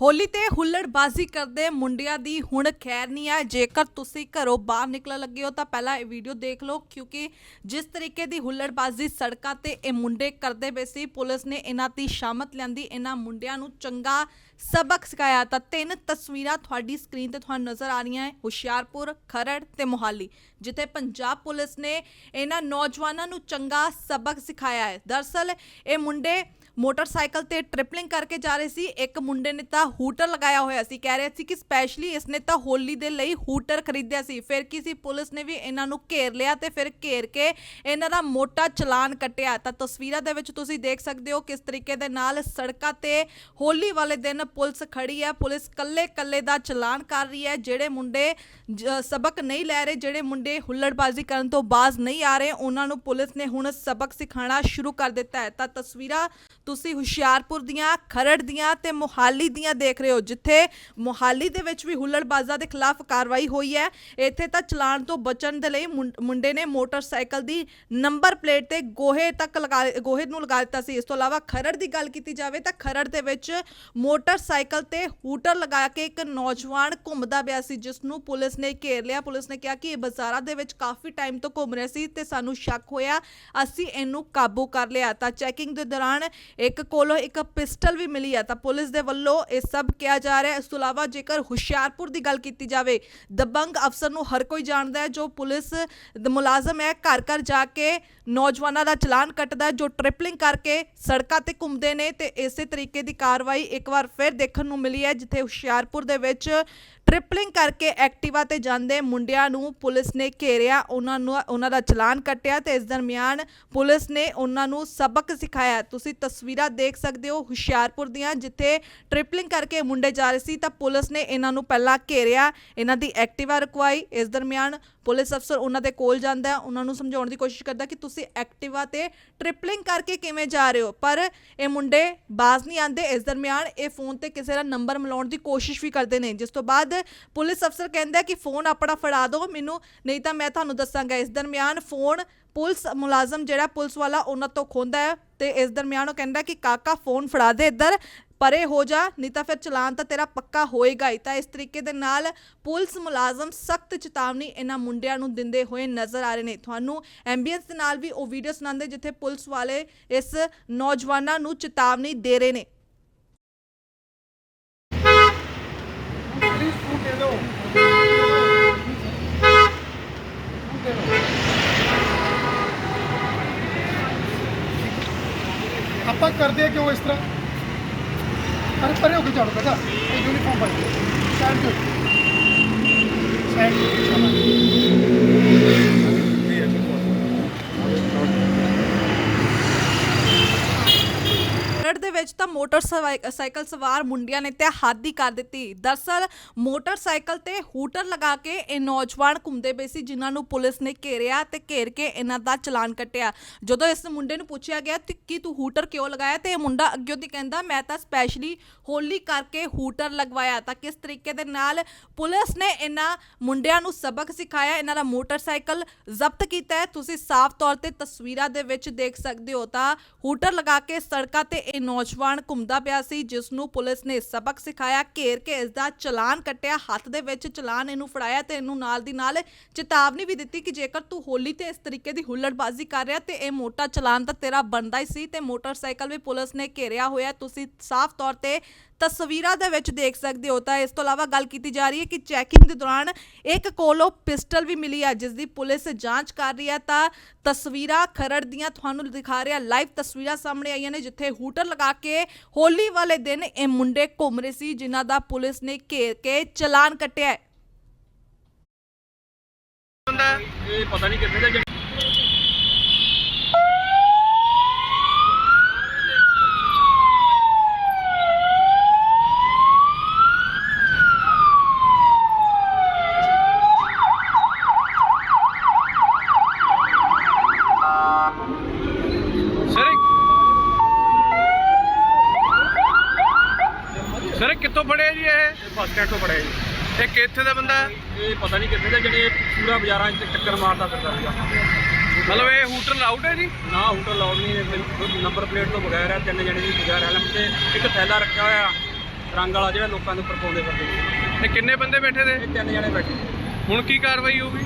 ਹੋਲੀ ਤੇ ਹੁੱਲੜਬਾਜ਼ੀ ਕਰਦੇ ਮੁੰਡਿਆਂ ਦੀ ਹੁਣ ਖੈਰ ਨਹੀਂ ਹੈ। ਜੇਕਰ ਤੁਸੀਂ ਘਰੋਂ ਬਾਹਰ ਨਿਕਲਣ ਲੱਗੇ ਹੋ ਤਾਂ ਪਹਿਲਾਂ ਇਹ ਵੀਡੀਓ ਦੇਖ ਲਓ, ਕਿਉਂਕਿ ਜਿਸ ਤਰੀਕੇ ਦੀ ਹੁੱਲੜਬਾਜ਼ੀ ਸੜਕਾਂ ਤੇ ਇਹ ਮੁੰਡੇ ਕਰਦੇ ਪਏ ਸੀ, ਪੁਲਿਸ ਨੇ ਇਹਨਾਂ ਦੀ ਸ਼ਾਮਤ ਲਿਆਂਦੀ, ਇਹਨਾਂ ਮੁੰਡਿਆਂ ਨੂੰ ਚੰਗਾ ਸਬਕ ਸਿਖਾਇਆ। ਤਾਂ ਤਿੰਨ ਤਸਵੀਰਾਂ ਤੁਹਾਡੀ ਸਕਰੀਨ ਤੇ ਤੁਹਾਨੂੰ ਨਜ਼ਰ ਆ ਰਹੀਆਂ ਹੈ, ਹੁਸ਼ਿਆਰਪੁਰ, ਖਰੜ ਤੇ ਮੋਹਾਲੀ, ਜਿੱਥੇ ਪੰਜਾਬ ਪੁਲਿਸ ਨੇ ਇਹਨਾਂ ਨੌਜਵਾਨਾਂ ਨੂੰ ਚੰਗਾ ਸਬਕ ਸਿਖਾਇਆ ਹੈ। ਦਰਸਲ ਇਹ ਮੁੰਡੇ ਮੋਟਰਸਾਈਕਲ ਤੇ ਟ੍ਰਿਪਲਿੰਗ ਕਰਕੇ ਜਾ ਰਹੇ ਸੀ। ਇੱਕ ਮੁੰਡੇ ਨੇ ਤਾਂ ਹੂਟਰ ਲਗਾਇਆ ਹੋਇਆ ਸੀ। ਕਹਿ ਰਿਹਾ ਸੀ ਕਿ ਸਪੈਸ਼ਲੀ ਇਸਨੇ ਤਾਂ ਹੋਲੀ ਦੇ ਲਈ ਹੂਟਰ ਖਰੀਦਿਆ ਸੀ। ਫਿਰ ਕੀ ਸੀ? ਪੁਲਿਸ ਨੇ ਵੀ ਇਹਨਾਂ ਨੂੰ ਘੇਰ ਲਿਆ ਤੇ ਫਿਰ ਘੇਰ ਕੇ ਇਹਨਾਂ ਦਾ ਮੋਟਾ ਚਲਾਨ ਕੱਟਿਆ। ਤਾਂ ਤਸਵੀਰਾਂ ਦੇ ਵਿੱਚ ਤੁਸੀਂ ਦੇਖ ਸਕਦੇ ਹੋ ਕਿਸ ਤਰੀਕੇ ਦੇ ਨਾਲ ਸੜਕਾਂ ਤੇ ਹੋਲੀ ਵਾਲੇ ਦਿਨ ਪੁਲਿਸ ਖੜੀ ਹੈ। ਪੁਲਿਸ ਕੱਲੇ ਕੱਲੇ ਦਾ ਚਲਾਨ ਕਰ ਰਹੀ ਹੈ। ਜਿਹੜੇ ਮੁੰਡੇ ਸਬਕ ਨਹੀਂ ਲੈ ਰਹੇ, ਜਿਹੜੇ ਮੁੰਡੇ ਹੁੱਲੜਬਾਜ਼ੀ ਕਰਨ ਤੋਂ ਬਾਜ਼ ਨਹੀਂ ਆ ਰਹੇ, ਉਹਨਾਂ ਨੂੰ ਪੁਲਿਸ ਨੇ ਹੁਣ ਸਬਕ ਸਿਖਾਉਣਾ ਸ਼ੁਰੂ ਕਰ ਦਿੱਤਾ ਹੈ। ਤਾਂ ਤਸਵੀਰਾਂ ਤੁਸੀਂ ਹੁਸ਼ਿਆਰਪੁਰ ਦੀਆਂ, ਖਰੜ ਦੀਆਂ ਤੇ ਮੋਹਾਲੀ ਦੀਆਂ ਦੇਖ ਰਹੇ ਹੋ, ਜਿੱਥੇ ਮੋਹਾਲੀ ਦੇ ਵਿੱਚ ਵੀ ਹੁੱਲੜਬਾਜ਼ਾਂ ਦੇ ਖਿਲਾਫ ਕਾਰਵਾਈ ਹੋਈ ਹੈ। ਇੱਥੇ ਤਾਂ ਚਲਾਨ ਤੋਂ ਬਚਣ ਦੇ ਲਈ ਮੁੰ- ਮੁੰਡੇ ਨੇ ਮੋਟਰਸਾਈਕਲ ਦੀ ਨੰਬਰ ਪਲੇਟ ਤੇ ਗੋਹੇ ਤੱਕ ਲਗਾ, ਗੋਹੇ ਨੂੰ ਲਗਾ ਦਿੱਤਾ ਸੀ। ਇਸ ਤੋਂ ਇਲਾਵਾ ਖਰੜ ਦੀ ਗੱਲ ਕੀਤੀ ਜਾਵੇ ਤਾਂ ਖਰੜ ਦੇ ਵਿੱਚ ਮੋਟਰਸਾਈਕਲ ਤੇ ਹੂਟਰ ਲਗਾ ਕੇ ਇੱਕ ਨੌਜਵਾਨ ਘੁੰਮਦਾ ਪਿਆ ਸੀ ਜਿਸ ਨੂੰ ਪੁਲਿਸ ਨੇ ਘੇਰ ਲਿਆ। ਪੁਲਿਸ ਨੇ ਕਿਹਾ ਕਿ ਇਹ ਬਾਜ਼ਾਰਾਂ ਦੇ ਵਿੱਚ ਕਾਫੀ ਟਾਈਮ ਤੋਂ ਘੁੰਮ ਰਿਹਾ ਸੀ ਤੇ ਸਾਨੂੰ ਸ਼ੱਕ ਹੋਇਆ, ਅਸੀਂ ਇਹਨੂੰ ਕਾਬੂ ਕਰ ਲਿਆ। ਤਾਂ ਚੈਕਿੰਗ ਦੇ ਦੌਰਾਨ ਇੱਕ ਕੋਲੋਂ ਇੱਕ ਪਿਸਟਲ ਵੀ ਮਿਲੀ ਹੈ ਤਾਂ ਪੁਲਿਸ ਦੇ ਵੱਲੋਂ ਇਹ ਸਭ ਕਿਹਾ ਜਾ ਰਿਹਾ ਹੈ। ਇਸ ਤੋਂ ਇਲਾਵਾ ਜੇਕਰ ਹੁਸ਼ਿਆਰਪੁਰ ਦੀ ਗੱਲ ਕੀਤੀ ਜਾਵੇ, ਦਬੰਗ ਅਫਸਰ ਨੂੰ ਹਰ ਕੋਈ ਜਾਣਦਾ ਹੈ ਜੋ ਪੁਲਿਸ ਮੁਲਾਜ਼ਮ ਹੈ, ਘਰ ਘਰ ਜਾ ਕੇ ਨੌਜਵਾਨਾਂ ਦਾ ਚਲਾਨ ਕੱਟਦਾ ਜੋ ਟ੍ਰਿਪਲਿੰਗ ਕਰਕੇ ਸੜਕਾਂ ਤੇ ਘੁੰਮਦੇ ਨੇ ਤੇ ਇਸੇ ਤਰੀਕੇ ਦੀ ਕਾਰਵਾਈ ਇੱਕ ਵਾਰ ਫਿਰ ਦੇਖਣ ਨੂੰ ਮਿਲੀ ਹੈ, ਜਿੱਥੇ ਹੁਸ਼ਿਆਰਪੁਰ ਦੇ ਵਿੱਚ ਟ੍ਰਿਪਲਿੰਗ ਕਰਕੇ ਐਕਟਿਵਾ ਤੇ ਜਾਂਦੇ ਮੁੰਡਿਆਂ ਨੂੰ ਪੁਲਿਸ ਨੇ ਘੇਰਿਆ, ਉਹਨਾਂ ਨੂੰ, ਉਹਨਾਂ ਦਾ ਚਲਾਨ ਕੱਟਿਆ ਤੇ ਇਸ ਦਰਮਿਆਨ ਪੁਲਿਸ ਨੇ ਉਹਨਾਂ ਨੂੰ ਸਬਕ ਸਿਖਾਇਆ। ਤੁਸੀਂ ਤਸ ਤਸਵੀਰਾਂ ਦੇਖ ਸਕਦੇ ਹੋ ਹੁਸ਼ਿਆਰਪੁਰ ਦੀਆਂ, ਜਿੱਥੇ ਟ੍ਰਿਪਲਿੰਗ ਕਰਕੇ ਮੁੰਡੇ ਜਾ ਰਹੇ ਸੀ, ਤਾਂ ਪੁਲਿਸ ਨੇ ਇਹਨਾਂ ਨੂੰ ਪਹਿਲਾਂ ਘੇਰਿਆ, ਇਹਨਾਂ ਦੀ ਐਕਟਿਵਾ ਰੁਕਵਾਈ, ਇਸ ਦਰਮਿਆਨ ਪੁਲਿਸ ਅਫਸਰ ਉਹਨਾਂ ਦੇ ਕੋਲ ਜਾਂਦਾ ਹੈ ਉਹਨਾਂ ਨੂੰ ਸਮਝਾਉਣ ਦੀ ਕੋਸ਼ਿਸ਼ ਕਰਦਾ ਕਿ ਤੁਸੀਂ ਐਕਟਿਵਾ ਤੇ ਟ੍ਰਿਪਲਿੰਗ ਕਰਕੇ ਕਿਵੇਂ ਜਾ ਰਹੇ ਹੋ, ਪਰ ਇਹ ਮੁੰਡੇ ਬਾਜ਼ ਨਹੀਂ ਆਂਦੇ ਇਸ ਦਰਮਿਆਨ ਇਹ ਫੋਨ ਤੇ ਕਿਸੇ ਦਾ ਨੰਬਰ ਮਿਲਾਉਣ ਦੀ ਕੋਸ਼ਿਸ਼ ਵੀ ਕਰਦੇ ਨੇ। ਜਿਸ ਤੋਂ ਬਾਅਦ ਪੁਲਿਸ ਅਫਸਰ ਕਹਿੰਦਾ ਕਿ ਫੋਨ ਆਪਣਾ ਫੜਾ ਦਿਓ ਮੈਨੂੰ, ਨਹੀਂ ਤਾਂ ਮੈਂ ਤੁਹਾਨੂੰ ਦੱਸਾਂਗਾ, ਇਸ ਦਰਮਿਆਨ ਫੋਨ ਪੁਲਿਸ ਮੁਲਾਜ਼ਮ ਜਿਹੜਾ ਪੁਲਿਸ ਵਾਲਾ ਉਹਨਾਂ ਤੋਂ ਖੋਂਦਾ ਹੈ ਤੇ ਇਸ ਦਰਮਿਆਨ ਉਹ ਕਹਿੰਦਾ ਕਿ ਕਾਕਾ ਫੋਨ ਫੜਾ ਦੇ ਇੱਧਰ, ਪਰੇ ਹੋ ਜਾ, ਨਹੀਂ ਤਾਂ ਫਿਰ ਚਲਾਨ ਤਾਂ ਤੇਰਾ ਪੱਕਾ ਹੋਏਗਾ ਹੀ। ਤਾਂ ਇਸ ਤਰੀਕੇ ਦੇ ਨਾਲ ਪੁਲਿਸ ਮੁਲਾਜ਼ਮ ਸਖਤ ਚੇਤਾਵਨੀ ਇਹਨਾਂ ਮੁੰਡਿਆਂ ਨੂੰ ਦਿੰਦੇ ਹੋਏ ਨਜ਼ਰ ਆ ਰਹੇ ਨੇ। ਤੁਹਾਨੂੰ ਐਂਬੀਐਂਸ ਦੇ ਨਾਲ ਵੀ ਉਹ ਵੀਡੀਓ ਸੁਣਾਉਂਦੇ ਜਿੱਥੇ ਪੁਲਿਸ ਵਾਲੇ ਇਸ ਨੌਜਵਾਨਾਂ ਨੂੰ ਚੇਤਾਵਨੀ ਦੇ ਰਹੇ ਨੇ। ਆਪਾਂ ਕਰਦੇ ਕਿਉਂ ਇਸ ਤਰ੍ਹਾਂ? ਅਰੇ ਪਰੇ ਹੋ ਕੇ ਜਾਓ ਬੇਟਾ ਇਹ ਯੂਨੀਫਾਰਮ ਪਾ ਸਾਈਡ ਤੇ ਸਾਈਡ ਖਰੜ ਦੇ ਵਿੱਚ ਤਾਂ ਮੋਟਰਸਾਈਕਲ ਸਵਾਰ ਮੁੰਡਿਆਂ ਨੇ ਤੇ ਹੱਦ ਹੀ ਕਰ ਦਿੱਤੀ। ਦਰਸਲ ਮੋਟਰਸਾਈਕਲ ਤੇ ਹੂਟਰ ਲਗਾ ਕੇ ਇਹ ਨੌਜਵਾਨ ਘੁੰਮਦੇ ਪਏ ਸੀ, ਜਿਨ੍ਹਾਂ ਨੂੰ ਪੁਲਿਸ ਨੇ ਘੇਰਿਆ ਤੇ ਘੇਰ ਕੇ ਇਹਨਾਂ ਦਾ ਚਲਾਨ ਕੱਟਿਆ। ਜਦੋਂ ਇਸ ਮੁੰਡੇ ਨੂੰ ਪੁੱਛਿਆ ਗਿਆ ਕਿ ਤੂੰ ਹੂਟਰ ਕਿਉਂ ਲਗਾਇਆ? ਤੇ ਇਹ ਮੁੰਡਾ ਅੱਗਿਓਂ ਦੀ ਕਹਿੰਦਾ, ਮੈਂ ਤਾਂ ਸਪੈਸ਼ਲੀ ਹੋਲੀ ਕਰਕੇ ਹੂਟਰ ਲਗਵਾਇਆ ਤਾਂ ਕਿਸ ਤਰੀਕੇ ਦੇ ਨਾਲ ਪੁਲਿਸ ਨੇ ਇਹਨਾਂ ਮੁੰਡਿਆਂ ਨੂੰ ਸਬਕ ਸਿਖਾਇਆ, ਇਹਨਾਂ ਦਾ ਮੋਟਰਸਾਈਕਲ ਜ਼ਬਤ ਕੀਤਾ ਹੈ? ਤੁਸੀਂ ਸਾਫ਼ ਤੌਰ ਤੇ ਤਸਵੀਰਾਂ ਦੇ ਵਿੱਚ ਦੇਖ ਸਕਦੇ ਹੋ ਤਾਂ ਹੂਟਰ ਲਗਾ ਕੇ ਸੜਕਾਂ ਤੇ ਇਹ ਨੌਜਵਾਨ ਘੁੰਮਦਾ ਪਿਆ ਸੀ ਜਿਸ ਨੂੰ ਪੁਲਿਸ ਨੇ ਸਬਕ ਸਿਖਾਇਆ ਘੇਰ ਕੇ ਇਸ ਦਾ ਚਲਾਨ ਕੱਟਿਆ, ਹੱਥ ਦੇ ਵਿੱਚ ਚਲਾਨ ਇਹਨੂੰ ਫੜਾਇਆ ਤੇ ਇਹਨੂੰ ਨਾਲ ਦੀ ਨਾਲ ਚੇਤਾਵਨੀ ਵੀ ਦਿੱਤੀ ਕਿ ਜੇਕਰ ਤੂੰ ਹੋਲੀ ਤੇ ਇਸ ਤਰੀਕੇ ਦੀ ਹੁੱਲੜਬਾਜ਼ੀ ਕਰ ਰਿਹਾ ਤੇ ਇਹ ਮੋਟਾ ਚਲਾਨ ਤਾਂ ਤੇਰਾ ਬਣਦਾ ਹੀ ਸੀ ਤੇ ਮੋਟਰਸਾਈਕਲ ਵੀ ਪੁਲਿਸ ਨੇ ਘੇਰਿਆ ਹੋਇਆ, ਤੁਸੀਂ ਸਾਫ਼ ਤੌਰ ਤੇ ਤਸਵੀਰਾਂ ਦੇ ਵਿੱਚ ਦੇਖ ਸਕਦੇ ਹੋ ਤਾਂ ਇਸ ਤੋਂ ਇਲਾਵਾ ਗੱਲ ਕੀਤੀ ਜਾ ਰਹੀ ਹੈ ਕਿ ਚੈਕਿੰਗ ਦੇ ਦੌਰਾਨ ਇੱਕ ਕੋਲੋਂ ਪਿਸਟਲ ਵੀ ਮਿਲੀ ਹੈ ਜਿਸ ਦੀ ਪੁਲਿਸ ਜਾਂਚ ਕਰ ਰਹੀ ਹੈ। ਤਾਂ ਤਸਵੀਰਾਂ ਖਰੜ ਦੀਆਂ ਤੁਹਾਨੂੰ ਦਿਖਾ ਰਿਹਾ, ਲਾਈਵ ਤਸਵੀਰਾਂ ਸਾਹਮਣੇ ਆਈਆਂ ਨੇ, ਜਿੱਥੇ ਹੂਟਰ ਲਗਾ ਕੇ ਹੋਲੀ ਵਾਲੇ ਦਿਨ ਇਹ ਮੁੰਡੇ ਘੁੰਮ ਰਹੇ ਸੀ, ਜਿਨ੍ਹਾਂ ਦਾ ਪੁਲਿਸ ਨੇ ਘੇਰ ਕੇ ਚਲਾਨ ਕੱਟਿਆ ਹੈ। ਇਹ ਪਤਾ ਨਹੀਂ ਕਿੱਥੇ ਦਾ ਜਿਹੜਾ ਸਰ ਸਰ ਕਿੱਥੋਂ ਫੜਿਆ ਜੀ ਇਹ? ਬੱਸ ਸਟੈਂਡ ਤੋਂ ਫੜਿਆ ਜੀ। ਇਹ ਕਿੱਥੇ ਦਾ ਬੰਦਾ? ਹੈ? ਇਹ ਪਤਾ ਨਹੀਂ ਕਿੱਥੇ ਦਾ ਜਿਹੜੇ ਪੂਰਾ ਬਾਜ਼ਾਰਾਂ 'ਚ ਟੱਕਰ ਮਾਰਦਾ ਫਿਰਦਾ ਸੀਗਾ। ਮਤਲਬ ਇਹ ਹੂਟਰ ਲਾਊਡ ਹੈ ਜੀ? ਨਾ ਹੋਟਲ ਲਾਉਣ ਨਹੀਂ ਨੰਬਰ ਪਲੇਟ ਤੋਂ ਬਗੈਰ ਹੈ ਤਿੰਨ ਜਣੇ ਦੀ ਬਗੈਰ ਹੈਲਮ ਤੇ ਇੱਕ ਥੈਲਾ ਰੱਖਿਆ ਹੋਇਆ। ਰੰਗ ਵਾਲਾ ਜਿਹੜਾ ਲੋਕਾਂ ਦੇ ਉੱਪਰ ਪਾਉਂਦੇ ਫਿਰਦੇ ਨੇ। ਇਹ ਕਿੰਨੇ ਬੰਦੇ ਬੈਠੇ ਨੇ ਇਹ ਤਿੰਨ ਜਣੇ ਬੈਠੇ। ਨੇ। ਹੁਣ ਕੀ ਕਾਰਵਾਈ ਹੋਊਗੀ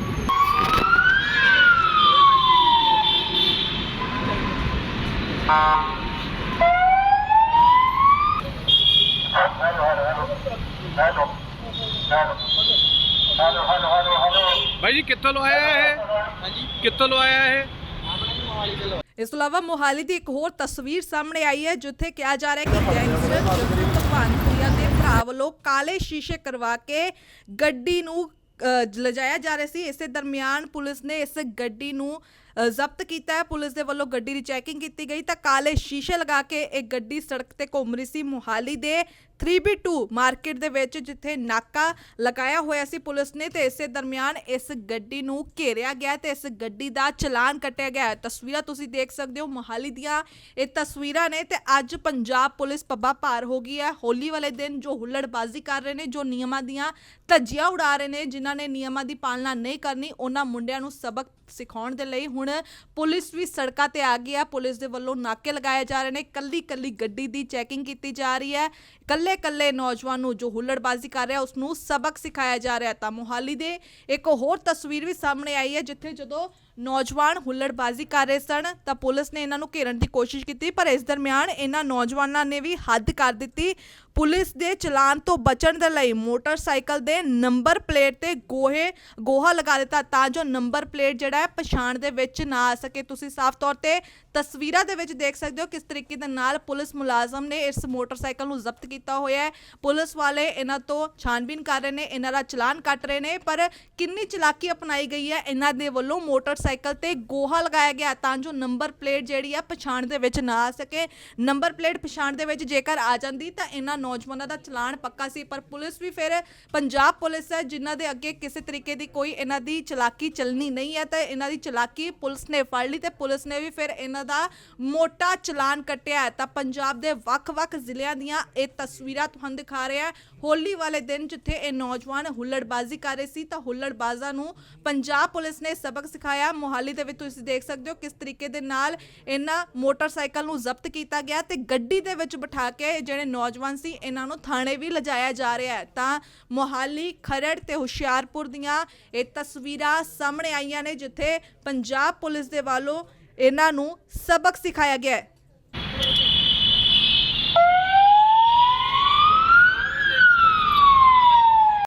ਭਾਈ ਜੀ ਕਿੱਥੋਂ ਲਵਾਇਆ ਇਹ? ਹਾਂਜੀ ਕਿੱਥੋਂ ਲਵਾਇਆ ਇਹ? ਇਸ ਤੋਂ ਇਲਾਵਾ ਮੋਹਾਲੀ ਦੀ ਇੱਕ ਹੋਰ ਤਸਵੀਰ ਸਾਹਮਣੇ ਆਈ ਹੈ ਜਿੱਥੇ ਕਿਹਾ ਜਾ ਰਿਹਾ ਹੈ ਕਿ ਗੈਂਗਸਟਰ ਜੱਗੂ ਭਗਵਾਨਪੁਰੀਆ ਦੇ ਭਰਾ ਵੱਲੋਂ ਕਾਲੇ ਸ਼ੀਸ਼ੇ ਕਰਵਾ ਕੇ ਗੱਡੀ ਨੂੰ ਅ, ਲਿਜਾਇਆ ਜਾ ਰਿਹਾ ਸੀ। ਇਸੇ ਦਰਮਿਆਨ ਪੁਲਿਸ ਨੇ ਇਸ ਗੱਡੀ ਨੂੰ ਜ਼ਬਤ ਕੀਤਾ ਹੈ। ਪੁਲਿਸ ਦੇ ਵੱਲੋਂ ਗੱਡੀ ਦੀ ਚੈਕਿੰਗ ਕੀਤੀ ਗਈ ਤਾਂ ਕਾਲੇ ਸ਼ੀਸ਼ੇ ਲਗਾ ਕੇ ਇਹ ਗੱਡੀ ਸੜਕ ਤੇ ਘੁੰਮ ਰਹੀ ਸੀ। ਮੋਹਾਲੀ ਦੇ 3B2 ਮਾਰਕੀਟ ਦੇ ਵਿੱਚ ਜਿੱਥੇ ਨਾਕਾ ਲਗਾਇਆ ਹੋਇਆ ਸੀ ਪੁਲਿਸ ਨੇ ਤੇ ਇਸੇ ਦਰਮਿਆਨ ਇਸ ਗੱਡੀ ਨੂੰ ਘੇਰਿਆ ਗਿਆ ਤੇ ਇਸ ਗੱਡੀ ਦਾ ਚਲਾਨ ਕੱਟਿਆ ਗਿਆ। ਤਸਵੀਰਾਂ ਤੁਸੀਂ ਦੇਖ ਸਕਦੇ ਹੋ। ਮੋਹਾਲੀ ਦੀਆਂ ਇਹ ਤਸਵੀਰਾਂ ਨੇ ਤੇ ਅੱਜ ਪੰਜਾਬ ਪੁਲਿਸ ਪੱਬਾ ਭਾਰ ਹੋ ਗਈ ਹੈ। ਹੋਲੀ ਵਾਲੇ ਦਿਨ ਜੋ ਹੁੱਲੜਬਾਜ਼ੀ ਕਰ ਰਹੇ ਨੇ, ਜੋ ਨਿਯਮਾਂ ਦੀਆਂ ਧੱਜੀਆਂ ਉਡਾ ਰਹੇ ਨੇ, ਜਿਨ੍ਹਾਂ ਨੇ ਨਿਯਮਾਂ ਦੀ ਪਾਲਣਾ ਨਹੀਂ ਕਰਨੀ, ਉਹਨਾਂ ਮੁੰਡਿਆਂ ਨੂੰ ਸਬਕ ਸਿਖਾਉਣ ਦੇ ਲਈ ਹੁਣ ਹੁਣ ਪੁਲਿਸ ਵੀ ਸੜਕਾਂ ਤੇ ਆ ਗਈ ਹੈ। ਪੁਲਿਸ ਦੇ ਵੱਲੋਂ ਨਾਕੇ ਲਗਾਏ ਜਾ ਰਹੇ ਨੇ। ਕੱਲੀ ਕੱਲੀ ਗੱਡੀ ਦੀ ਚੈਕਿੰਗ ਕੀਤੀ ਜਾ ਰਹੀ ਹੈ। ਕੱਲੇ ਕੱਲੇ ਨੌਜਵਾਨ ਨੂੰ ਜੋ ਹੁੱਲੜਬਾਜ਼ੀ ਕਰ ਰਿਹਾ ਉਸ ਨੂੰ ਸਬਕ ਸਿਖਾਇਆ ਜਾ ਰਿਹਾ ਤਾਂ ਮੋਹਾਲੀ ਦੇ ਇੱਕ ਹੋਰ ਤਸਵੀਰ ਵੀ ਸਾਹਮਣੇ ਆਈ ਹੈ, ਜਿੱਥੇ ਜਦੋਂ ਨੌਜਵਾਨ ਹੁੱਲੜਬਾਜ਼ੀ ਕਰ ਰਹੇ ਸਨ, ਤਾਂ ਪੁਲਿਸ ਨੇ ਇਹਨਾਂ ਨੂੰ ਘੇਰਨ ਦੀ ਕੋਸ਼ਿਸ਼ ਕੀਤੀ, ਪਰ ਇਸ ਦਰਮਿਆਨ ਇਹਨਾਂ ਨੌਜਵਾਨਾਂ ਨੇ ਵੀ ਹੱਦ ਕਰ ਦਿੱਤੀ। ਪੁਲਿਸ ਦੇ ਚਲਾਨ ਤੋਂ ਬਚਣ ਦੇ ਲਈ ਮੋਟਰਸਾਈਕਲ ਦੇ ਨੰਬਰ ਪਲੇਟ ਤੇ ਗੋਹੇ, ਗੋਹਾ ਲਗਾ ਦਿੱਤਾ ਤਾਂ ਜੋ ਨੰਬਰ ਪਲੇਟ ਜਿਹੜਾ ਹੈ ਪਛਾਣ ਦੇ ਵਿੱਚ ਨਾ ਆ ਸਕੇ। ਤੁਸੀਂ ਸਾਫ਼ ਤੌਰ ਤੇ ਤਸਵੀਰਾਂ ਦੇ ਵਿੱਚ ਦੇਖ ਸਕਦੇ ਹੋ ਕਿਸ ਤਰੀਕੇ ਦੇ ਨਾਲ ਪੁਲਿਸ ਮੁਲਾਜ਼ਮ ਨੇ ਇਸ ਮੋਟਰਸਾਈਕਲ ਨੂੰ ਜ਼ਬਤ ਕੀਤਾ ਹੋਇਆ ਹੈ। ਪੁਲਿਸ ਵਾਲੇ ਇਹਨਾਂ ਤੋਂ ਛਾਣਬੀਨ ਕਰ ਰਹੇ ਨੇ, ਇਹਨਾਂ ਦਾ ਚਲਾਨ ਕੱਟ ਰਹੇ ਨੇ, ਪਰ ਕਿੰਨੀ ਚਲਾਕੀ ਅਪਣਾਈ ਗਈ ਹੈ, ਇਹਨਾਂ ਦੇ ਵੱਲੋਂ ਮੋਟਰਸਾਈਕਲ ਤੇ ਗੋਹਾ ਲਗਾਇਆ ਗਿਆ ਤਾਂ ਜੋ ਨੰਬਰ ਪਲੇਟ ਜਿਹੜੀ ਆ ਪਛਾਣ ਦੇ ਵਿੱਚ ਨਾ ਆ ਸਕੇ। ਨੰਬਰ ਪਲੇਟ ਪਛਾਣ ਦੇ ਵਿੱਚ ਜੇਕਰ ਆ ਜਾਂਦੀ ਤਾਂ ਇਹਨਾਂ ਨੌਜਵਾਨਾਂ ਦਾ ਚਲਾਨ ਪੱਕਾ ਸੀ, ਪਰ ਪੁਲਿਸ ਵੀ ਫਿਰ ਪੰਜਾਬ ਪੁਲਿਸ ਹੈ, ਜਿਨ੍ਹਾਂ ਦੇ ਅੱਗੇ ਕਿਸੇ ਤਰੀਕੇ ਦੀ ਕੋਈ ਇਹਨਾਂ ਦੀ ਚਲਾਕੀ ਚੱਲਣੀ ਨਹੀਂ ਹੈ, ਤੇ ਇਹਨਾਂ ਦੀ ਚਲਾਕੀ ਪੁਲਿਸ ਨੇ ਫੜ ਲਈ ਤੇ ਪੁਲਿਸ ਨੇ ਵੀ ਫਿਰ ਇਹਨਾਂ ਦਾ ਮੋਟਾ ਚਲਾਨ ਕੱਟਿਆ ਹੈ। ਤਾਂ ਪੰਜਾਬ ਦੇ ਵੱਖ-ਵੱਖ ਜ਼ਿਲ੍ਹਿਆਂ ਦੀਆਂ ਇਹ ਤਸਵੀਰਾਂ ਤੁਹਾਨੂੰ ਦਿਖਾ ਰਿਹਾ ਹੈ। ਹੋਲੀ ਵਾਲੇ ਦਿਨ ਜਿੱਥੇ ਇਹ ਨੌਜਵਾਨ ਹੁੱਲੜਬਾਜ਼ੀ ਕਰ ਰਹੇ ਸੀ, ਤਾਂ ਹੁੱਲੜਬਾਜ਼ਾਂ ਨੂੰ ਪੰਜਾਬ ਪੁਲਿਸ ਨੇ ਸਬਕ ਸਿਖਾਇਆ। ਮੋਹਾਲੀ ਦੇ ਵਿੱਚ ਤੁਸੀਂ ਦੇਖ ਸਕਦੇ ਹੋ ਕਿਸ ਤਰੀਕੇ ਦੇ ਨਾਲ ਇਹਨਾਂ ਮੋਟਰਸਾਈਕਲ ਨੂੰ ਜ਼ਬਤ ਕੀਤਾ ਗਿਆ ਤੇ ਗੱਡੀ ਦੇ ਵਿੱਚ ਬਿਠਾ ਕੇ ਇਹ ਜਿਹੜੇ ਨੌਜਵਾਨ ਸੀ ਇਹਨਾਂ ਨੂੰ ਥਾਣੇ ਵੀ ਲਿਜਾਇਆ ਜਾ ਰਿਹਾ ਹੈ। ਤਾਂ ਮੋਹਾਲੀ, ਖਰੜ ਤੇ ਹੁਸ਼ਿਆਰਪੁਰ ਦੀਆਂ ਇਹ ਤਸਵੀਰਾਂ ਸਾਹਮਣੇ ਆਈਆਂ ਨੇ, ਜਿੱਥੇ ਪੰਜਾਬ ਪੁਲਿਸ ਦੇ ਵੱਲੋਂ ਇਹਨਾਂ ਨੂੰ ਸਬਕ ਸਿਖਾਇਆ ਗਿਆ ਹੈ।